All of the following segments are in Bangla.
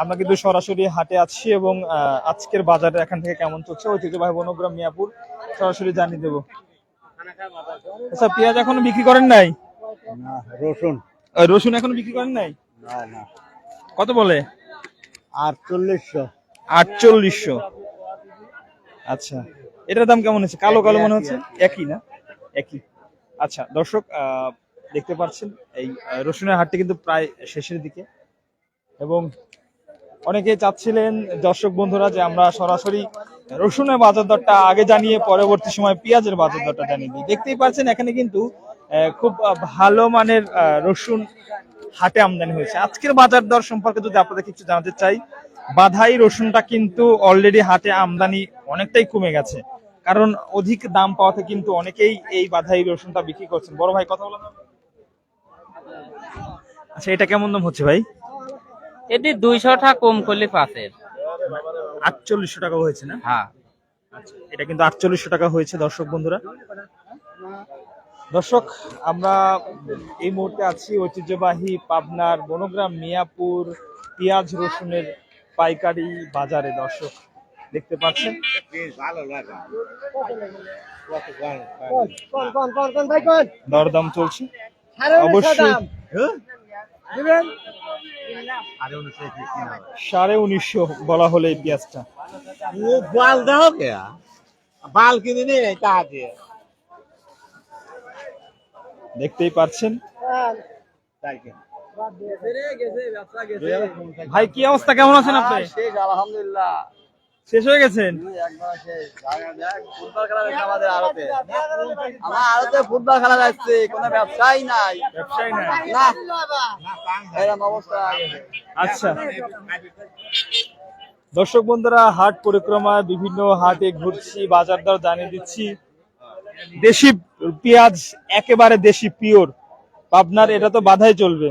আমরা কিন্তু সরাসরি হাটে আছি এবং আজকের বাজারে এখান থেকে কেমন চলছে? ঐতিহ্যবাহী বনগ্রাম মিয়াপুর। সরাসরি জানিয়ে দেবো। আচ্ছা পেঁয়াজ এখনও বিক্রি করেন নাই? রসুন। রসুন এখনও বিক্রি করেন নাই? কত বলে? আটচল্লিশশো। আটচল্লিশশো। আচ্ছা এটার দাম কেমন হচ্ছে? কালো কালো মনে হচ্ছে? একই না? একই। আচ্ছা দর্শক দেখতে পাচ্ছেন এই রসুনের হাটটি কিন্তু প্রায় শেষের দিকে। এবং অনেকে চাচ্ছিলেন, দর্শক বন্ধুরা, যে আমরা সরাসরি রসুনের বাজার দরটা আগে জানিয়ে পরবর্তী সময় পেঁয়াজের বাজার দরটা জানিয়ে দিই। দেখতেই পাচ্ছেন, এখানে কিন্তু খুব ভালো মানের রসুন হাটে আমদানি হয়েছে। আজকের বাজার দর সম্পর্কে যদি আপনাদের কিছু জানাতে চাই, বাধাই রসুনটা কিন্তু অলরেডি হাটে আমদানি অনেকটাই কমে গেছে। কারণ অধিক দাম পাওয়াতে কিন্তু অনেকেই এই বাধাই রসুনটা বিক্রি করছেন। বড় ভাই, কথা বলা আচ্ছা এটা কেমন দাম হচ্ছে ভাই? এটি দুইশো টাকা কম করলে পাশের। আটচল্লিশশো টাকা হয়েছে না? হ্যাঁ। আচ্ছা, এটা কিন্তু আটচল্লিশশো টাকা হয়েছে দর্শক বন্ধুরা। দর্শক আমরা এই মুহূর্তে আছি ঐতিহ্যবাহী পাবনার বনগ্রাম মিয়াপুর পেঁয়াজ রসুনের পাইকারি বাজারে। দর্শক দেখতে পাচ্ছেন? দরদাম চলছে। অবশ্যই। সাড়ে উনিশশো বলা হলে এই পেঁয়াজটা। বাল দাও বাল কিনে নে তা দিয়ে দেখতেই পাচ্ছেন। ভাই কি অবস্থা? কেমন আছেন আপনি? আলহামদুলিল্লাহ। শেষ হয়ে গেছেন একবার ফুটবল খেলা আমাদের আড়তে। আমার আড়তে ফুটবল খেলা যাচ্ছে কোনো ব্যবসাই নাই। ব্যবসায়ী না না। এরকম অবস্থা। আচ্ছা। দর্শক বন্ধুরা হাট পরিক্রমায় বিভিন্ন হাটে ঘুরছি বাজার দর জানিয়ে দিচ্ছি। দেশি পেঁয়াজ একেবারে দেশি পিওর। পাবনার এটা তো বাধাই চলবে।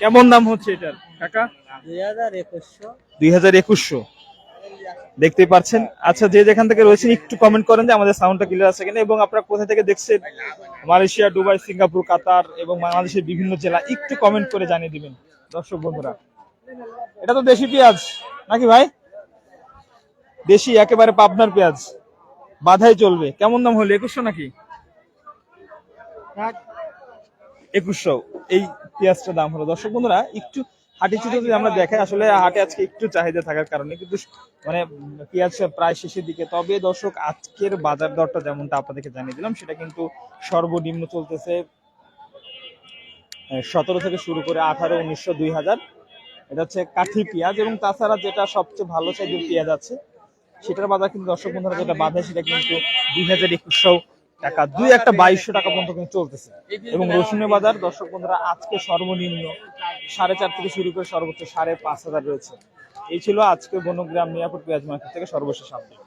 কেমন দাম হচ্ছে এটার? কাকা? দুই হাজার একুশশো। দুই হাজার একুশশো। দেখতেই পাচ্ছেন। আচ্ছা যে যেখান থেকে রয়েছেন একটু কমেন্ট করেন যে আমাদের সাউন্ডটা ক্লিয়ার আছে কিনা এবং আপনারা কোথা থেকে দেখছেন? মালয়েশিয়া দুবাই সিঙ্গাপুর কাতার এবং বাংলাদেশের বিভিন্ন জেলা একটু কমেন্ট করে জানিয়ে দিবেন। দর্শক বন্ধুরা এটা তো দেশি পেঁয়াজ নাকি ভাই? দেশি একেবারে পাবনার পেঁয়াজ। বাধাই চলবে। কেমন দাম হলো একুশশো নাকি? একুশশো। এই পেঁয়াজটার দাম হলো। দর্শক বন্ধুরা একটু হাটে চিত্র যদি আমরা দেখাই, আসলে হাটে আজকে একটু চাহিদা থাকার কারণে, কিন্তু মানে পেঁয়াজ প্রায় শেষের দিকে। তবে দর্শক, আজকের বাজার দরটা যেমনটা আপনাদেরকে জানিয়ে দিলাম, সেটা কিন্তু সর্বনিম্ন চলতেছে সতেরো থেকে শুরু করে আঠারো, উনিশশো, দুই হাজার। এটা হচ্ছে কাঠি পেঁয়াজ এবং তাছাড়া যেটা সবচেয়ে ভালো সাইজের পেঁয়াজ আছে, সেটার বাজার কিন্তু দর্শক বন্ধুরা যেটা বাধা সেটা কিন্তু দুই হাজার একুশশো টাকা, দুই একটা বাইশশো টাকা পর্যন্ত কিন্তু চলতেছে। এবং রসুনের বাজার, দর্শক বন্ধুরা, আজকে সর্বনিম্ন সাড়ে চার থেকে শুরু করে সর্বোচ্চ সাড়ে পাঁচ হাজার রয়েছে। এই ছিল আজকে বনগ্রাম মিয়াপুর পেঁয়াজ মার্কেট থেকে সর্বশেষ আপডেট।